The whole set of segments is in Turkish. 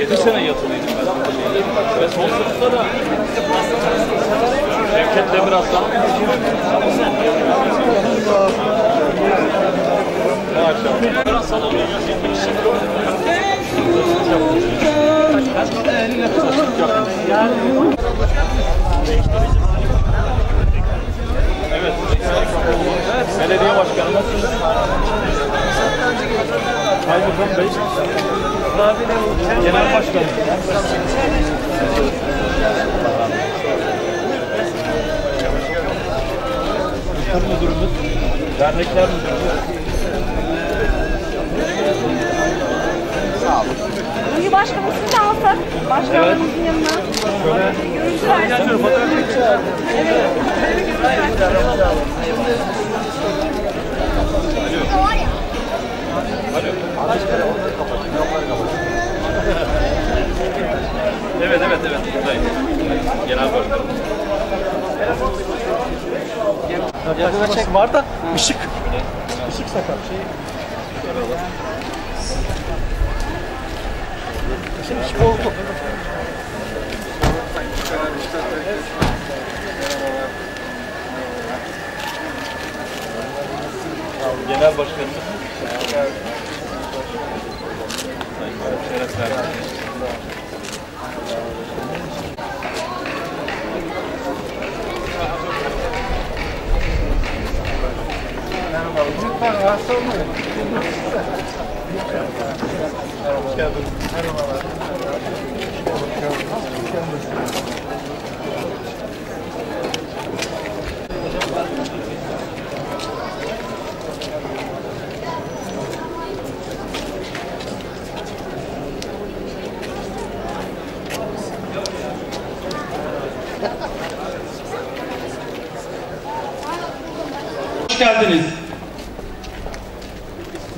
Yedi sene yatılıydım ben. Ve son sınıfta da Şevket Demiraslan. Maşallah. Biraz salonu 170 Evet. Belediye başkanımız. Kaymakam Bey. Genel başkanım. Müdürümüz, dernekler müdürümüz. İyi başkanım siz de alsak. Başkanlarımızın yanına. Görüntü versin. Evet evet evet buradayım. Genel başkanım. Yaklaşık var da ışık. Işık sakat. Şey. Şimdi ışık oldu. Genel başkanımız. Şeref verdiniz. Hoş geldiniz.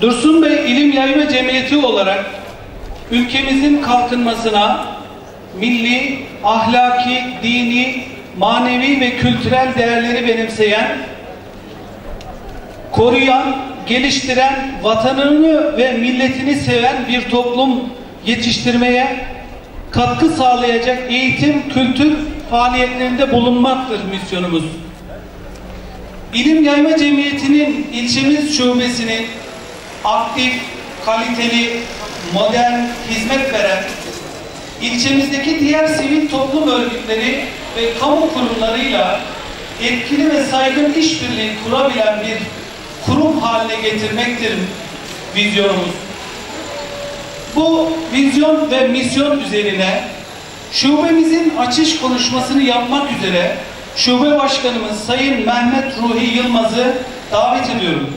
Dursun Bey İlim Yayma Cemiyeti olarak ülkemizin kalkınmasına milli, ahlaki, dini, manevi ve kültürel değerleri benimseyen, koruyan, geliştiren, vatanını ve milletini seven bir toplum yetiştirmeye katkı sağlayacak eğitim, kültür faaliyetlerinde bulunmaktır misyonumuz. İlim Yayma Cemiyeti'nin ilçemiz şubesini aktif, kaliteli, modern, hizmet veren, ilçemizdeki diğer sivil toplum örgütleri ve kamu kurumlarıyla etkili ve saygın işbirliği kurabilen bir kurum haline getirmektir vizyonumuz. Bu vizyon ve misyon üzerine şubemizin açış konuşmasını yapmak üzere Şube Başkanımız Sayın Mehmet Ruhi Yılmaz'ı davet ediyorum.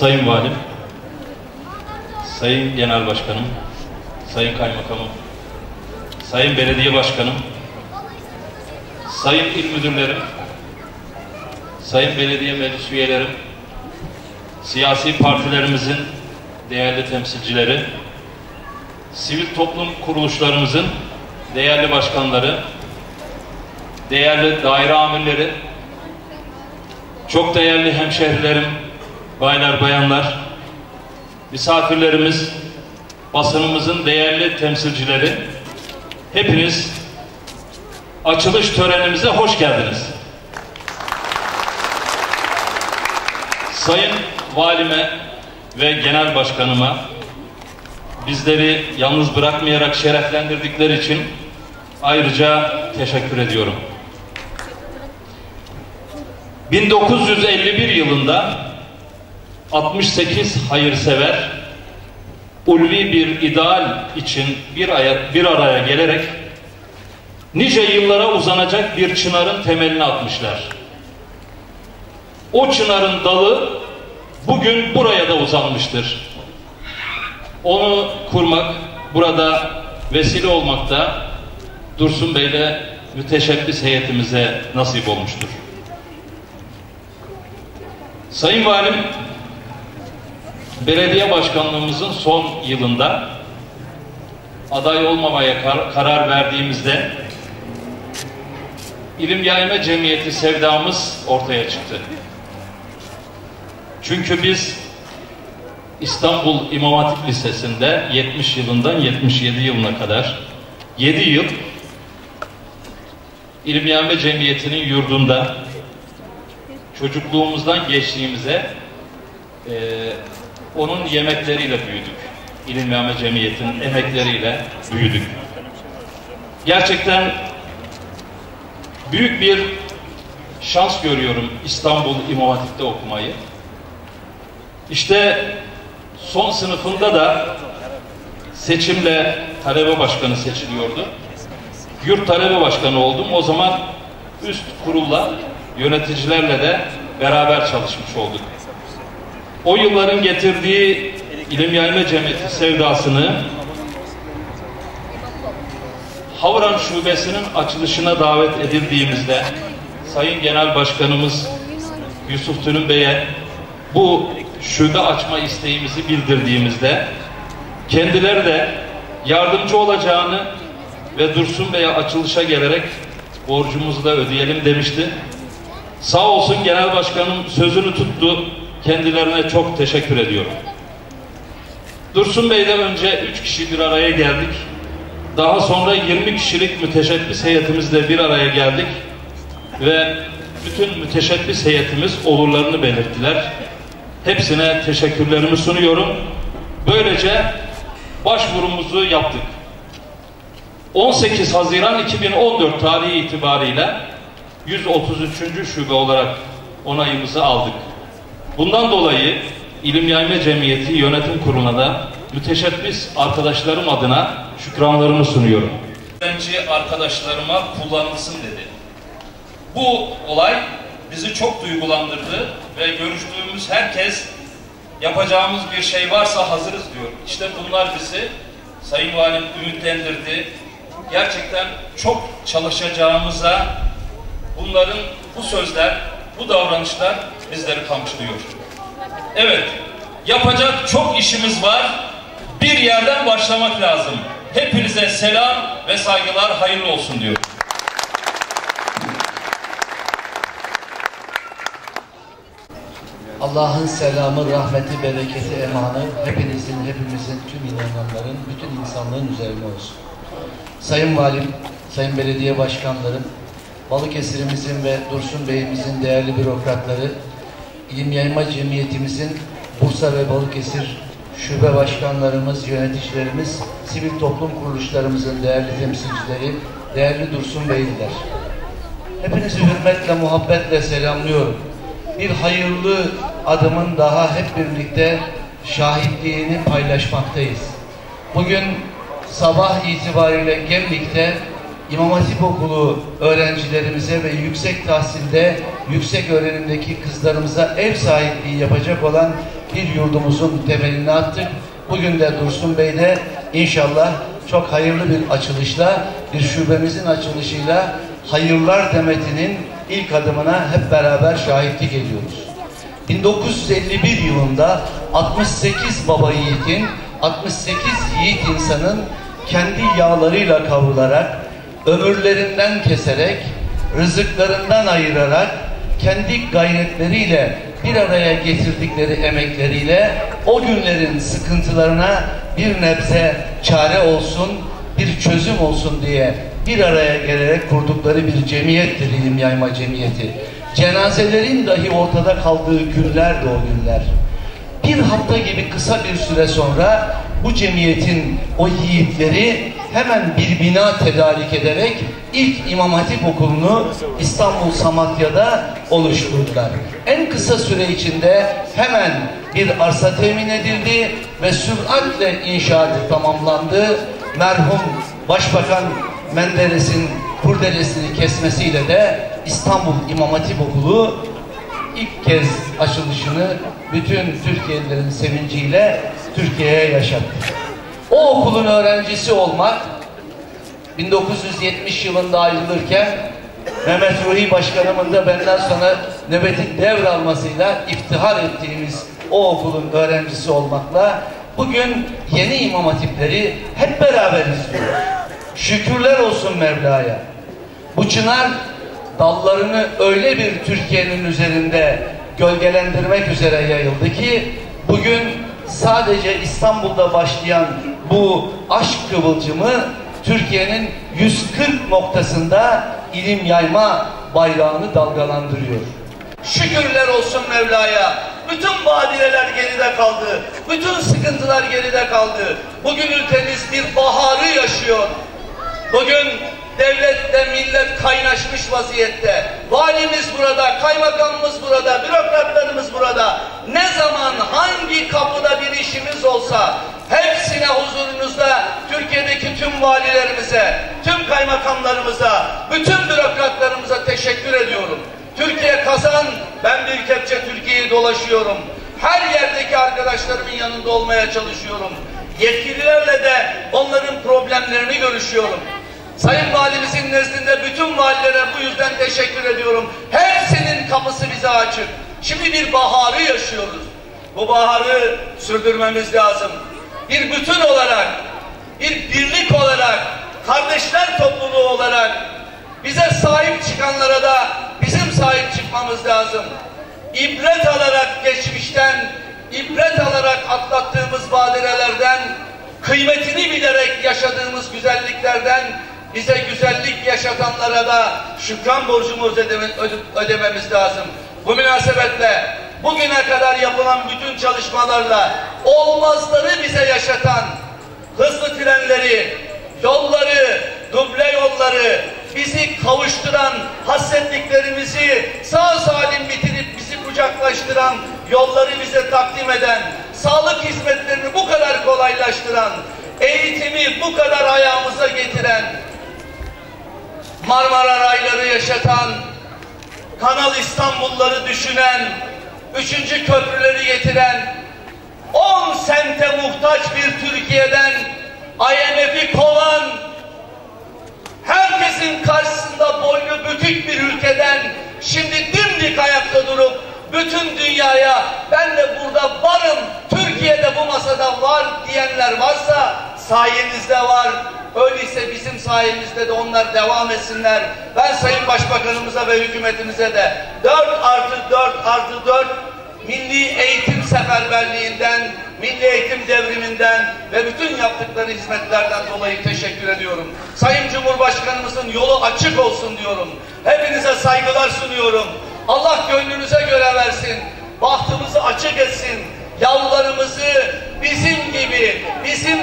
Sayın Valim, Sayın Genel Başkanım, Sayın Kaymakamım, Sayın Belediye Başkanım, Sayın İl Müdürlerim, Sayın Belediye Meclis Üyelerim, siyasi partilerimizin değerli temsilcileri, sivil toplum kuruluşlarımızın değerli başkanları, değerli daire amirleri, çok değerli hemşehrilerim, baylar bayanlar, misafirlerimiz, basınımızın değerli temsilcileri, hepiniz açılış törenimize hoş geldiniz. Sayın Valime ve Genel Başkanıma bizleri yalnız bırakmayarak şereflendirdikleri için ayrıca teşekkür ediyorum. 1951 yılında 68 hayırsever ulvi bir ideal için bir, aya, bir araya gelerek nice yıllara uzanacak bir çınarın temelini atmışlar. O çınarın dalı bugün buraya da uzanmıştır. Onu kurmak, burada vesile olmakta Dursun Bey'le müteşebbis heyetimize nasip olmuştur. Sayın Valim, belediye başkanlığımızın son yılında aday olmamaya kar karar verdiğimizde İlim Yayma Cemiyeti sevdamız ortaya çıktı. Çünkü biz İstanbul İmam Hatip Lisesi'nde 70 yılından 77 yılına kadar 7 yıl İlim Yayma Cemiyeti'nin yurdunda çocukluğumuzdan geçtiğimize e, onun yemekleriyle büyüdük. İlim Yayma Cemiyeti'nin emekleriyle büyüdük. Gerçekten büyük bir şans görüyorum İstanbul İmam Hatip'te okumayı. İşte son sınıfında da seçimle talebe başkanı seçiliyordu. Yurt talebe başkanı oldum. O zaman üst kurulla, yöneticilerle de beraber çalışmış olduk. O yılların getirdiği ilim yayma cemiyeti sevdasını Havran Şubesi'nin açılışına davet edildiğimizde Sayın Genel Başkanımız Yusuf Tülün Bey'e bu şube açma isteğimizi bildirdiğimizde kendileri de yardımcı olacağını ve Dursun Bey'e açılışa gelerek borcumuzu da ödeyelim demişti. Sağ olsun Genel Başkanım sözünü tuttu. Kendilerine çok teşekkür ediyorum. Dursun Bey'den önce üç kişi bir araya geldik. Daha sonra 20 kişilik müteşebbis heyetimizle bir araya geldik. Ve bütün müteşebbis heyetimiz olurlarını belirttiler. Hepsine teşekkürlerimi sunuyorum. Böylece başvurumuzu yaptık. 18 Haziran 2014 tarihi itibariyle 133. şube olarak onayımızı aldık. Bundan dolayı İlim Yayma Cemiyeti Yönetim Kurulu'na da müteşebbis arkadaşlarım adına şükranlarımı sunuyorum. Öğrenci arkadaşlarıma kullanılsın dedi. Bu olay bizi çok duygulandırdı ve görüştüğümüz herkes yapacağımız bir şey varsa hazırız diyor. İşte bunlar bizi Sayın Valim ümitlendirdi. Gerçekten çok çalışacağımıza bunların bu sözler, bu davranışlar bizleri kamçılıyor. Evet, yapacak çok işimiz var. Bir yerden başlamak lazım. Hepinize selam ve saygılar hayırlı olsun diyor. Allah'ın selamı, rahmeti, bereketi, emanı hepinizin, hepimizin, tüm inananların, bütün insanlığın üzerine olsun. Sayın Valim, Sayın Belediye Başkanlarım, Balıkesir'imizin ve Dursun Bey'imizin değerli bürokratları, İlim Yayma Cemiyetimizin Bursa ve Balıkesir şube başkanlarımız, yöneticilerimiz, sivil toplum kuruluşlarımızın değerli temsilcileri, değerli Dursun Beyliler. Hepinizi hürmetle, muhabbetle selamlıyorum. Bir hayırlı adımın daha hep birlikte şahitliğini paylaşmaktayız. Bugün sabah itibariyle Gemlik'te İmam Hatip Okulu öğrencilerimize ve yüksek tahsilde, yüksek öğrenimdeki kızlarımıza ev sahipliği yapacak olan bir yurdumuzun temelini attık. Bugün de Dursun Bey'de inşallah çok hayırlı bir açılışla, bir şubemizin açılışıyla hayırlar demetinin ilk adımına hep beraber şahitlik ediyoruz. 1951 yılında 68 baba yiğitin, 68 yiğit insanın kendi yağlarıyla kavrularak, ömürlerinden keserek, rızıklarından ayırarak, kendi gayretleriyle bir araya getirdikleri emekleriyle o günlerin sıkıntılarına bir nebze çare olsun, bir çözüm olsun diye bir araya gelerek kurdukları bir cemiyettir ilim yayma cemiyeti. Cenazelerin dahi ortada kaldığı günler de o günler. Bir hafta gibi kısa bir süre sonra bu cemiyetin o yiğitleri hemen bir bina tedarik ederek ilk İmam Hatip Okulu'nu İstanbul Samatya'da oluşturdular. En kısa süre içinde hemen bir arsa temin edildi ve süratle inşaatı tamamlandı. Merhum Başbakan Menderes'in kurdelesini kesmesiyle de İstanbul İmam Hatip Okulu ilk kez açılışını bütün Türkiye'lilerin sevinciyle Türkiye'ye yaşattı. O okulun öğrencisi olmak 1970 yılında ayrılırken Mehmet Ruhi Başkanımın da benden sonra nöbetin devralmasıyla iftihar ettiğimiz o okulun öğrencisi olmakla bugün yeni imam hatipleri hep beraber izliyoruz. Şükürler olsun Mevla'ya. Bu çınar dallarını öyle bir Türkiye'nin üzerinde gölgelendirmek üzere yayıldı ki bugün sadece İstanbul'da başlayan bu aşk kıvılcımı Türkiye'nin 140 noktasında ilim yayma bayrağını dalgalandırıyor. Şükürler olsun Mevla'ya. Bütün badireler geride kaldı. Bütün sıkıntılar geride kaldı. Bugün ülkemiz bir baharı yaşıyor. Bugün devlette millet kaynaşmış vaziyette. Valimiz burada, kaymakamımız burada, bürokratlarımız burada. Ne zaman hangi kapıda bir işimiz olsa hepsine huzurunuzda Türkiye'deki tüm valilerimize, tüm kaymakamlarımıza, bütün bürokratlarımıza teşekkür ediyorum. Türkiye kazan, ben bir kepçe Türkiye'yi dolaşıyorum. Her yerdeki arkadaşlarımın yanında olmaya çalışıyorum. Yetkililerle de onların problemlerini görüşüyorum. Sayın Valimizin nezdinde bütün valilere bu yüzden teşekkür ediyorum. Hepsinin kapısı bize açık. Şimdi bir baharı yaşıyoruz. Bu baharı sürdürmemiz lazım. Bir bütün olarak, bir birlik olarak, kardeşler topluluğu olarak bize sahip çıkanlara da bizim sahip çıkmamız lazım. İbret alarak geçmişten, ibret alarak atlattığımız badirelerden, kıymetini bilerek yaşadığımız güzelliklerden bize güzellik yaşatanlara da şükran borcumuzu ödeme, ödememiz lazım. Bu münasebetle bugüne kadar yapılan bütün çalışmalarla olmazları bize yaşatan hızlı trenleri, yolları, duble yolları, bizi kavuşturan hasretliklerimizi sağ salim bitirip bizi kucaklaştıran yolları bize takdim eden, sağlık hizmetlerini bu kadar kolaylaştıran, eğitimi bu kadar ayağımıza getiren, Marmara rayları yaşatan, Kanal İstanbulları düşünen, üçüncü köprüleri getiren, 10 sente muhtaç bir Türkiye'den IMF'i kovan, herkesin karşısında boynu bükük bir ülkeden şimdi dimdik ayakta durup bütün dünyaya ben de burada varım, Türkiye'de bu masada var diyenler varsa sayenizde var. Öyleyse bizim sayemizde de onlar devam etsinler. Ben Sayın Başbakanımıza ve hükümetimize de 4 artı 4 artı 4 milli eğitim seferberliğinden, milli eğitim devriminden ve bütün yaptıkları hizmetlerden dolayı teşekkür ediyorum. Sayın Cumhurbaşkanımızın yolu açık olsun diyorum. Hepinize saygılar sunuyorum. Allah gönlünüze göre versin. Bahtımızı açık etsin. Yavrularımızı bizim gibi, bizim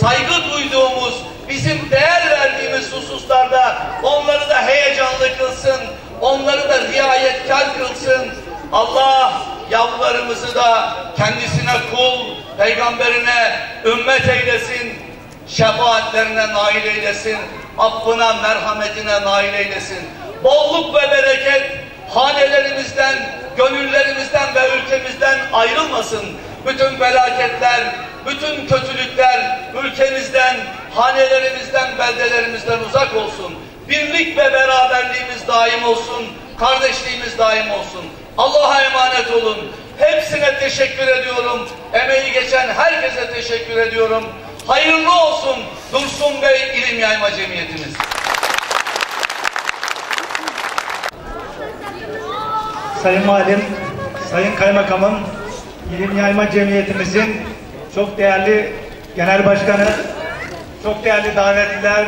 saygı duyduğumuz, bizim değer verdiğimiz hususlarda onları da heyecanlı kılsın, onları da riayetkar kılsın. Allah yavrularımızı da kendisine kul, peygamberine ümmet eylesin, şefaatlerine nail eylesin, affına, merhametine nail eylesin. Bolluk ve bereket hanelerimizden, gönüllerimizden ve ülkemizden ayrılmasın. Bütün felaketler, bütün kötülükler ülkemizden, hanelerimizden, beldelerimizden uzak olsun. Birlik ve beraberliğimiz daim olsun, kardeşliğimiz daim olsun. Allah'a emanet olun. Hepsine teşekkür ediyorum. Emeği geçen herkese teşekkür ediyorum. Hayırlı olsun Dursun Bey İlim Yayma Cemiyetimiz. Sayın Valim, Sayın Kaymakamım, İlim Yayma Cemiyetimizin çok değerli Genel Başkanı, çok değerli davetliler,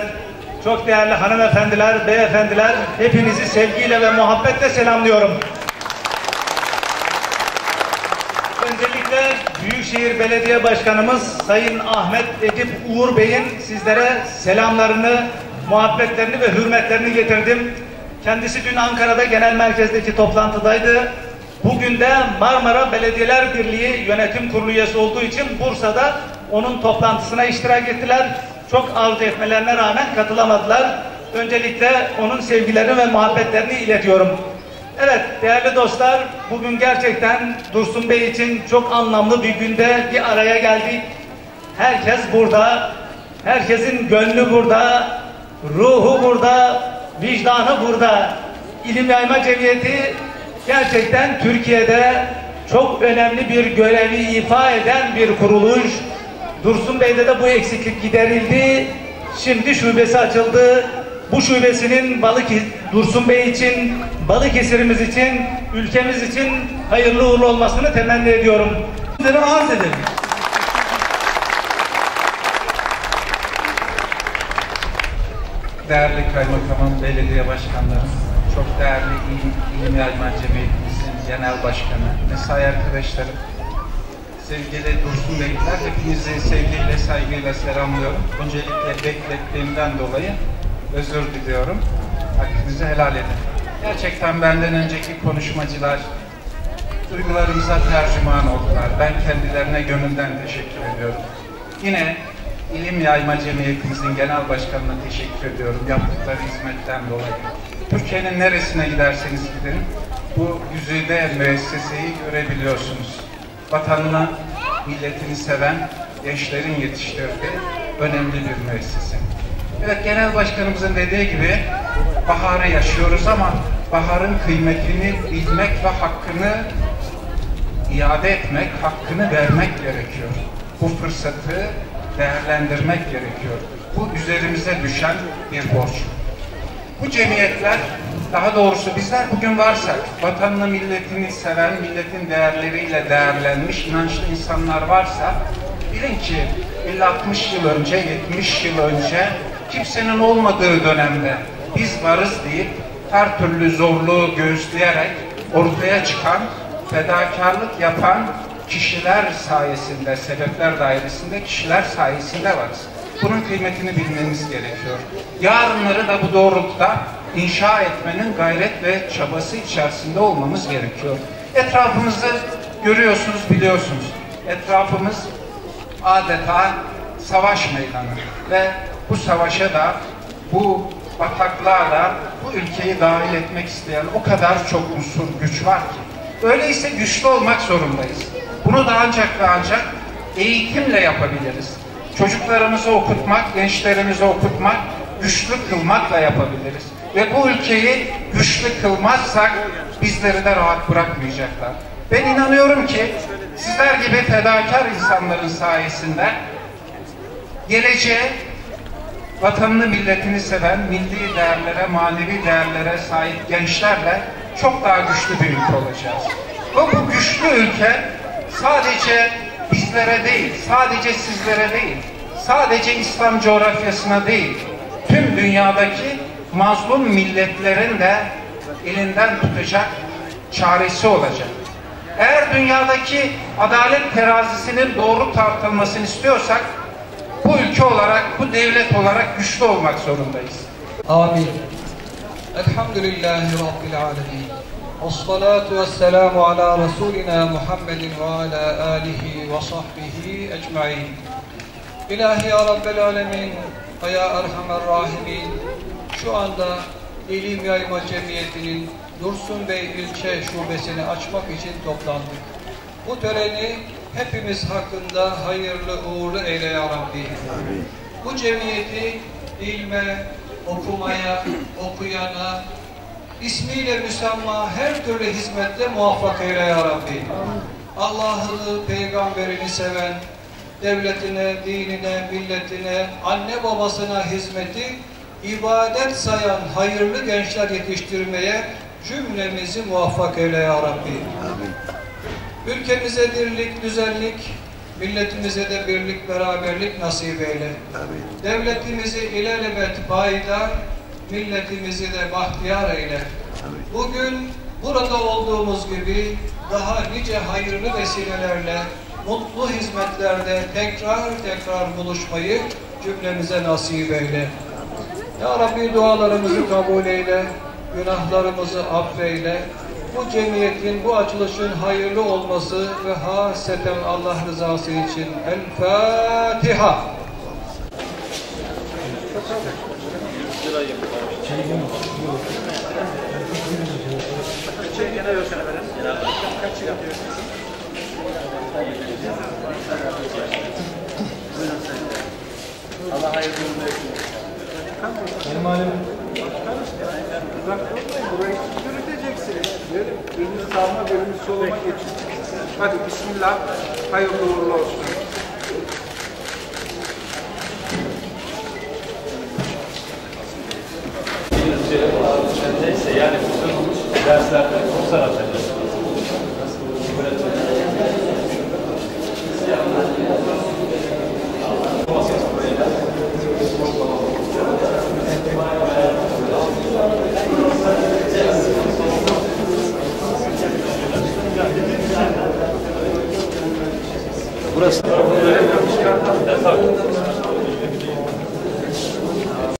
çok değerli hanımefendiler, beyefendiler, hepinizi sevgiyle ve muhabbetle selamlıyorum. Öncelikle Büyükşehir Belediye Başkanımız Sayın Ahmet Edip Uğur Bey'in sizlere selamlarını, muhabbetlerini ve hürmetlerini getirdim. Kendisi dün Ankara'da genel merkezdeki toplantıdaydı. Bugün de Marmara Belediyeler Birliği Yönetim Kurulu üyesi olduğu için Bursa'da onun toplantısına iştirak ettiler. Çok arzu etmelerine rağmen katılamadılar. öncelikle onun sevgilerini ve muhabbetlerini iletiyorum. Evet değerli dostlar bugün gerçekten Dursun Bey için çok anlamlı bir günde bir araya geldik. Herkes burada. Herkesin gönlü burada. Ruhu burada. Vicdanı burada. İlim Yayma Cemiyeti gerçekten Türkiye'de çok önemli bir görevi ifa eden bir kuruluş. Dursun Bey'de de bu eksiklik giderildi. Şimdi şubesi açıldı. Bu şubesinin Balık Dursun Bey için, Balıkesir'imiz için, ülkemiz için hayırlı uğurlu olmasını temenni ediyorum. Sizlere arz edelim. Değerli kaymakamım, belediye başkanlarım, çok değerli İlim, İlim Yayma Cemiyetimizin genel başkanı, mesai arkadaşlarım, sevgili Dursun Beyler, hepinizi sevgiyle, saygıyla selamlıyorum. Öncelikle beklettiğimden dolayı özür diliyorum. Hakkınızı helal edin. Gerçekten benden önceki konuşmacılar duygularımıza tercüman oldular. Ben kendilerine gönülden teşekkür ediyorum. Yine İlim Yayma Cemiyetimizin genel başkanına teşekkür ediyorum yaptıkları hizmetten dolayı. Türkiye'nin neresine giderseniz gidin bu yüzüde müesseseyi görebiliyorsunuz. Vatanına, milletini seven gençlerin yetiştirdiği önemli bir müessese. Evet genel başkanımızın dediği gibi baharı yaşıyoruz ama baharın kıymetini bilmek ve hakkını iade etmek, hakkını vermek gerekiyor. Bu fırsatı değerlendirmek gerekiyor. Bu üzerimize düşen bir borç. Bu cemiyetler, daha doğrusu bizler bugün varsak, vatanını, milletini seven, milletin değerleriyle değerlenmiş, inançlı insanlar varsa, bilin ki 50-60 yıl önce, 70 yıl önce kimsenin olmadığı dönemde biz varız deyip her türlü zorluğu göğüsleyerek ortaya çıkan, fedakarlık yapan kişiler sayesinde, sebepler dairesinde kişiler sayesinde varız. Bunun kıymetini bilmemiz gerekiyor. Yarınları da bu doğrultuda inşa etmenin gayret ve çabası içerisinde olmamız gerekiyor. Etrafımızı görüyorsunuz, biliyorsunuz. Etrafımız adeta savaş meydanı ve bu savaşa da bu bataklığa da bu ülkeyi dahil etmek isteyen o kadar çok unsur güç var ki. Öyleyse güçlü olmak zorundayız. Bunu da ancak ve ancak eğitimle yapabiliriz. Çocuklarımızı okutmak, gençlerimizi okutmak, güçlü kılmakla yapabiliriz. Ve bu ülkeyi güçlü kılmazsak bizleri de rahat bırakmayacaklar. Ben inanıyorum ki sizler gibi fedakar insanların sayesinde geleceğe vatanını, milletini seven, milli değerlere, manevi değerlere sahip gençlerle çok daha güçlü bir ülke olacağız. Ve bu güçlü ülke sadece bizlere değil, sadece sizlere değil, sadece İslam coğrafyasına değil, tüm dünyadaki mazlum milletlerin de elinden tutacak çaresi olacak. Eğer dünyadaki adalet terazisinin doğru tartılmasını istiyorsak, bu ülke olarak, bu devlet olarak güçlü olmak zorundayız. Amin. Elhamdülillahi Rabbil alemin. Vessalatu vesselamu ala Resulina Muhammedin ve ala alihi ve sahbihi ecmain. İlahi ya Rabbel alemin ve ya erhamer rahimin. Şu anda İlim Yayma Cemiyeti'nin Dursun Bey ilçe şubesini açmak için toplandık. Bu töreni hepimiz hakkında hayırlı uğurlu eyle ya Rabbi. Bu cemiyeti ilme, okumaya, okuyana, ismiyle müsemma her türlü hizmette muvaffak eyle ya Rabbi. Allah'ını, peygamberini seven, devletine, dinine, milletine, anne babasına hizmeti ibadet sayan hayırlı gençler yetiştirmeye cümlemizi muvaffak eyle ya Rabbi. Ülkemize dirlik, düzenlik, milletimize de birlik, beraberlik nasip eyle. Devletimizi ilelebet payidar, milletimizi de bahtiyar eyle. Bugün burada olduğumuz gibi daha nice hayırlı vesilelerle, mutlu hizmetlerde tekrar tekrar buluşmayı cümlemize nasip eyle. Ya Rabbi dualarımızı kabul eyle, günahlarımızı affeyle. Bu cemiyetin, bu açılışın hayırlı olması ve haseten Allah rızası için El Fatiha. Burayı yürüteceksiniz göreceksiniz. Birini sağma, birini soluma geçin. Hadi bismillah, hayırlı uğurlu olsun. Neyse yani bütün derslerde konser atacağız. Burası.